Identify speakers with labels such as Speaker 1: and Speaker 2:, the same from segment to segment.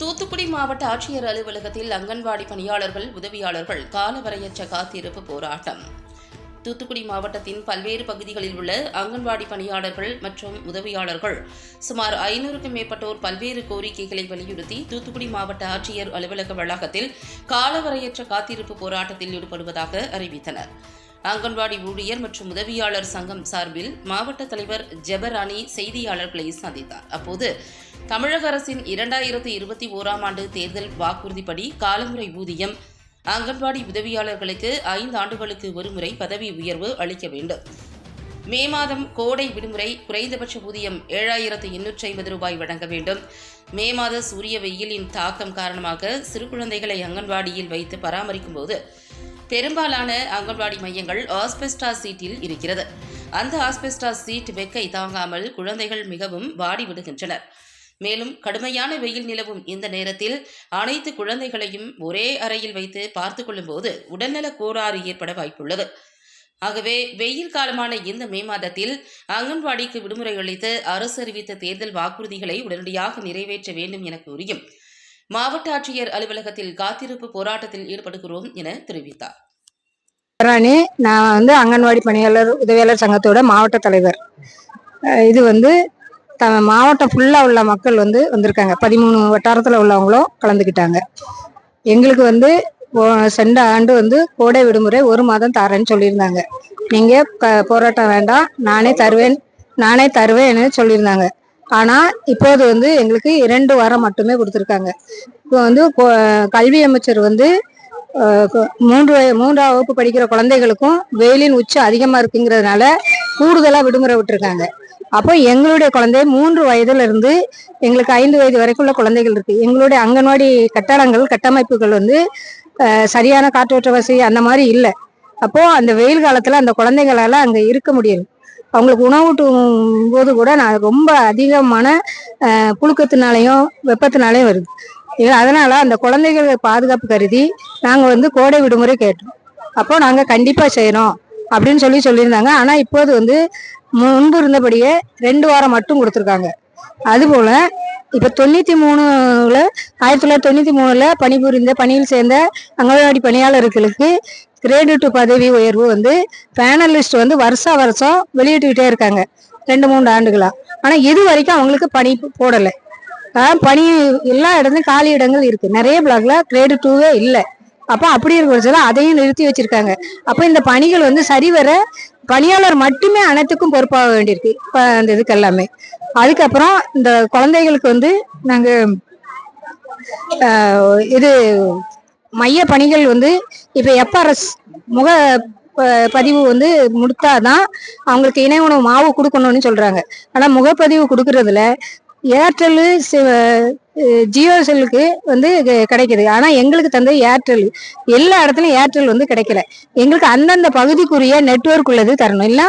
Speaker 1: தூத்துக்குடி மாவட்ட ஆட்சியர் அலுவலகத்தில் அங்கன்வாடி பணியாளர்கள் உதவியாளர்கள் காலவரையற்ற காத்திருப்பு போராட்டம். தூத்துக்குடி மாவட்டத்தின் பல்வேறு பகுதிகளில் உள்ள அங்கன்வாடி பணியாளர்கள் மற்றும் உதவியாளர்கள் சுமார் ஐநூறுக்கும் மேற்பட்டோர் பல்வேறு கோரிக்கைகளை வலியுறுத்தி தூத்துக்குடி மாவட்ட ஆட்சியர் அலுவலக வளாகத்தில் காலவரையற்ற காத்திருப்பு போராட்டத்தில் ஈடுபடுவதாக அறிவித்தனர். அங்கன்வாடி ஊழியர் மற்றும் உதவியாளர் சங்கம் சார்பில் மாவட்ட தலைவர் ஜெபராணி செய்தியாளர்களை சந்தித்தார். அப்போது தமிழக அரசின் இரண்டாயிரத்து இருபத்தி ஓராம் ஆண்டு தேர்தல் வாக்குறுதிப்படி காலமுறை ஊதியம் அங்கன்வாடி உதவியாளர்களுக்கு ஐந்து ஆண்டுகளுக்கு ஒருமுறை பதவி உயர்வு அளிக்க வேண்டும். மே மாதம் கோடை விடுமுறை குறைந்தபட்ச ஊதியம் ஏழாயிரத்து எண்ணூற்றி ஐம்பது ரூபாய் வழங்க வேண்டும். மே மாத சூரிய வெயிலின் தாக்கம் காரணமாக சிறு குழந்தைகளை அங்கன்வாடியில் வைத்து பராமரிக்கும் போது பெரும்பாலான அங்கன்வாடி மையங்கள் ஆஸ்பெஸ்டா சீட்டில் இருக்கிறது. அந்த ஆஸ்பெஸ்டா சீட் வெக்கை தாங்காமல் குழந்தைகள் மிகவும் வாடி விடுகின்றனர். மேலும் கடுமையான வெயில் நிலவும் இந்த நேரத்தில் அனைத்து குழந்தைகளையும் ஒரே அறையில் வைத்து பார்த்து கொள்ளும்போது உடல்நல கோளாறு ஏற்பட வாய்ப்புள்ளது. ஆகவே வெயில் காலமான இந்த மே மாதத்தில் அங்கன்வாடிக்கு விடுமுறை அளித்து அரசு அறிவித்த தேர்தல் வாக்குறுதிகளை உடனடியாக நிறைவேற்ற வேண்டும் என கூறியும் மாவட்ட ஆட்சியர் அலுவலகத்தில் காத்திருப்பு போராட்டத்தில் ஈடுபடுகிறோம் என தெரிவித்தார்.
Speaker 2: ராணி நான் வந்து அங்கன்வாடி பணியாளர் உதவியாளர் சங்கத்தோட மாவட்ட தலைவர். இது வந்து த மாவட்டம் ஃபுல்லாக உள்ள மக்கள் வந்து வந்திருக்காங்க. பதிமூணு வட்டாரத்தில் உள்ளவங்களும் கலந்துக்கிட்டாங்க. எங்களுக்கு வந்து சென்ற ஆண்டு வந்து கோடை விடுமுறை ஒரு மாதம் தரேன்னு சொல்லியிருந்தாங்க. நீங்கள் க போராட்டம் வேண்டாம் நானே தருவேன் நானே தருவேன்னு சொல்லியிருந்தாங்க. ஆனால் இப்போது வந்து எங்களுக்கு இரண்டு வாரம் மட்டுமே கொடுத்துருக்காங்க. இப்போ வந்து கல்வி அமைச்சர் வந்து மூன்று வய- மூன்றாம் வகுப்பு படிக்கிற குழந்தைகளுக்கும் வெயிலின் உச்சம் அதிகமாக இருக்குங்கிறதுனால கூடுதலாக விடுமுறை விட்டுருக்காங்க. அப்போ எங்களுடைய குழந்தை மூன்று வயதுல இருந்து எங்களுக்கு ஐந்து வயது வரைக்கும் உள்ள குழந்தைகள் இருக்கு. எங்களுடைய அங்கன்வாடி கட்டடங்கள் கட்டமைப்புகள் வந்து சரியான காற்றோட்ட வசதி அந்த மாதிரி இல்லை. அப்போ அந்த வெயில் காலத்துல அந்த குழந்தைகளால அங்க இருக்க முடியாது அவங்களுக்கு உணவூட்டும் போது கூட நான் ரொம்ப அதிகமான புழுக்கத்தினாலையும் வெப்பத்தினாலையும் வருது. இது அதனால அந்த குழந்தைகள் பாதுகாப்பு கருதி நாங்க வந்து கோடை விடுமுறை கேட்டோம். அப்போ நாங்க கண்டிப்பா செய்யறோம் அப்படின்னு சொல்லி சொல்லியிருந்தாங்க. ஆனா இப்போது வந்து முன்பு இருந்தபடியே ரெண்டு வாரம் மட்டும் கொடுத்துருக்காங்க. அதுபோல இப்ப தொண்ணூத்தி மூணுல ஆயிரத்தி தொள்ளாயிரத்தி தொண்ணூத்தி மூணுல பணிபுரிந்த பணியில் சேர்ந்த அங்கன்வாடி பணியாளர்களுக்கு கிரேடு டூ பதவி உயர்வு வந்து பேனலிஸ்ட் வந்து வருஷா வருஷம் வெளியிட்டுக்கிட்டே இருக்காங்க. ரெண்டு மூணு ஆண்டுகளா. ஆனா இது வரைக்கும் அவங்களுக்கு பணி போடலை. பணி எல்லா இடத்துலையும் காலி இடங்கள் இருக்கு. நிறைய பிளாக்ல கிரேடு டூவே இல்லை. அப்போ அப்படி இருக்க அதையும் நிறுத்தி வச்சிருக்காங்க. அப்போ இந்த பணிகள் வந்து சரிவர பணியாளர் மட்டுமே அனைத்துக்கும் பொறுப்பாக வேண்டியிருக்கு. இப்போ அந்த இதுக்கு எல்லாமே. அதுக்கப்புறம் இந்த குழந்தைகளுக்கு வந்து நாங்கள் இது மைய பணிகள் வந்து இப்போ எப்ஆர்எஸ் முக ப- பதிவு வந்து முடித்தாதான் அவங்களுக்கு இணை உணவு மாவு கொடுக்கணும்னு சொல்றாங்க. ஆனா முகப்பதிவு கொடுக்கறதுல ஏர்டெல்லு ஜியோ செல்லுக்கு வந்து இது கிடைக்குது. ஆனால் எங்களுக்கு தந்தது ஏர்டெல் எல்லா இடத்துலையும் ஏர்டெல் வந்து கிடைக்கல. எங்களுக்கு அந்தந்த பகுதிக்குரிய நெட்வொர்க் உள்ளது தரணும். இல்லை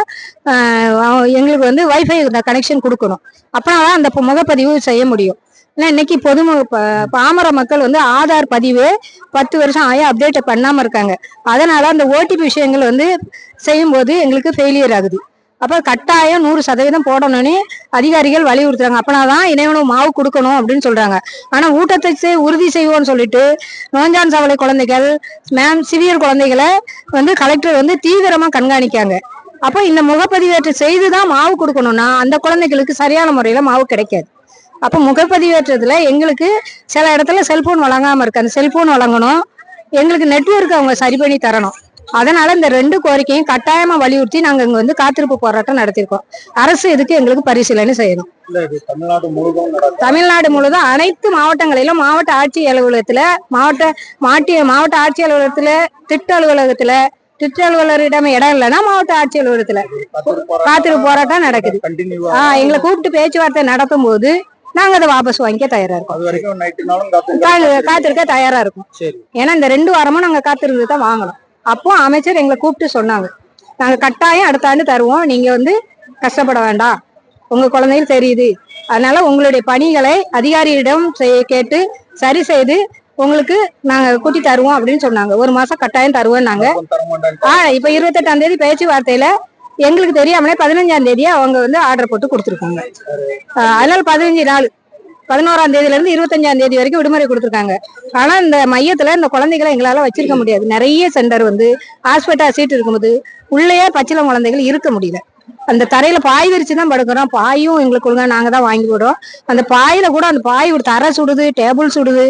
Speaker 2: எங்களுக்கு வந்து வைஃபை கனெக்ஷன் கொடுக்கணும். அப்பதான் அந்த முகப்பதிவு செய்ய முடியும். ஏன்னா இன்னைக்கு பொது ப- பாமர மக்கள் வந்து ஆதார் பதிவு பத்து வருஷம் ஆய அப்டேட் பண்ணாமல் இருக்காங்க. அதனால அந்த ஓடிபி விஷயங்கள் வந்து செய்யும்போது எங்களுக்கு ஃபெயிலியர் ஆகுது. அப்ப கட்டாயம் நூறு சதவீதம் போடணும்னு அதிகாரிகள் வலியுறுத்துறாங்க. அப்பனாதான் இணையணு மாவு கொடுக்கணும் அப்படின்னு சொல்றாங்க. ஆனா ஊட்டத்தை உறுதி செய்வோம்னு சொல்லிட்டு நோஞ்சான் சவலை குழந்தைகள் மேம் சிவியர் குழந்தைகளை வந்து கலெக்டர் வந்து தீவிரமா கண்காணிக்காங்க அப்போ இந்த முகப்பதிவேற்றம் செய்துதான் மாவு கொடுக்கணும்னா அந்த குழந்தைகளுக்கு சரியான முறையில மாவு கிடைக்காது. அப்போ முகப்பதிவேற்றத்துல எங்களுக்கு சில இடத்துல செல்போன் வழங்காம இருக்கு. அந்த செல்போன் வழங்கணும். எங்களுக்கு நெட்ஒர்க் அவங்க சரி பண்ணி தரணும். அதனால இந்த ரெண்டு கோரிக்கையும் கட்டாயமா வலியுறுத்தி நாங்க இங்க வந்து காத்திருப்பு போராட்டம் நடத்திருக்கோம். அரசு இதுக்கு எங்களுக்கு பரிசீலனை செய்யணும்.
Speaker 3: தமிழ்நாடு முழுவதும்
Speaker 2: அனைத்து மாவட்டங்களிலும் மாவட்ட ஆட்சி அலுவலகத்துல மாவட்ட மாட்டி மாவட்ட ஆட்சி அலுவலகத்துல திட்ட அலுவலகத்துல திட்ட அலுவலரிடம் இடம் இல்லைன்னா மாவட்ட ஆட்சி அலுவலகத்துல காத்திருப்பு போராட்டம் நடக்குது. ஆஹ் எங்களை கூப்பிட்டு பேச்சுவார்த்தை நடத்தும் போது நாங்க அதை வாபஸ் வாங்கிக்க தயாரா இருக்கோம். காத்திருக்க தயாரா இருக்கும். ஏன்னா இந்த ரெண்டு வாரமும் நாங்க காத்திருந்து தான் வாங்கணும். அப்போ அமைச்சர் எங்களை கூப்பிட்டு சொன்னாங்க. நாங்க கட்டாயம் அடுத்த ஆண்டு தருவோம். நீங்க வந்து கஷ்டப்பட வேண்டாம். உங்க குழந்தைகள் தெரியுது. அதனால உங்களுடைய பணிகளை அதிகாரியிடம் செய்ய கேட்டு சரி செய்து உங்களுக்கு நாங்க கூட்டி தருவோம் அப்படின்னு சொன்னாங்க. ஒரு மாசம் கட்டாயம் தருவோம் நாங்க.
Speaker 3: அப்ப தர மாட்டாங்க
Speaker 2: ஆ இப்ப இருபத்தெட்டாம் தேதி பேச்சுவார்த்தையில எங்களுக்கு தெரியாமலே பதினஞ்சாம் தேதியே அவங்க வந்து ஆர்டர் போட்டு கொடுத்துருக்காங்க. ஆஹ் அதனால பதினஞ்சு நாள். பதினோராம் தேதியில இருந்து இருபத்தஞ்சாம் தேதி வரைக்கும் விடுமுறை கொடுத்துருக்காங்க. ஆனா இந்த மையத்துல இந்த குழந்தைகளை எங்களால வச்சிருக்க முடியாது. நிறைய சென்டர் வந்து ஹாஸ்பிட்டல் சீட் இருக்கும்போது உள்ளேயே பச்சிளம் குழந்தைகள் இருக்க முடியல. அந்த தரையில பாய் விரிச்சு தான் படுக்கிறோம். பாயும் எங்களுக்கு ஒழுங்கா நாங்க தான் வாங்கி போடுறோம். அந்த பாயில கூட அந்த பாய் ஒரு தரை சுடுது டேபிள் சுடுது.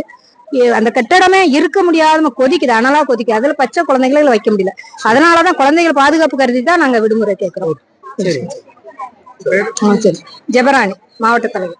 Speaker 2: அந்த கட்டடமே இருக்க முடியாத கொதிக்குது அனலா கொதிக்குது. அதுல பச்சை குழந்தைகளை வைக்க முடியல. அதனாலதான் குழந்தைகள் பாதுகாப்பு கருதி தான் நாங்க விடுமுறை கேட்கிறோம். சரி. ஜெபராணி மாவட்ட தலைவர்.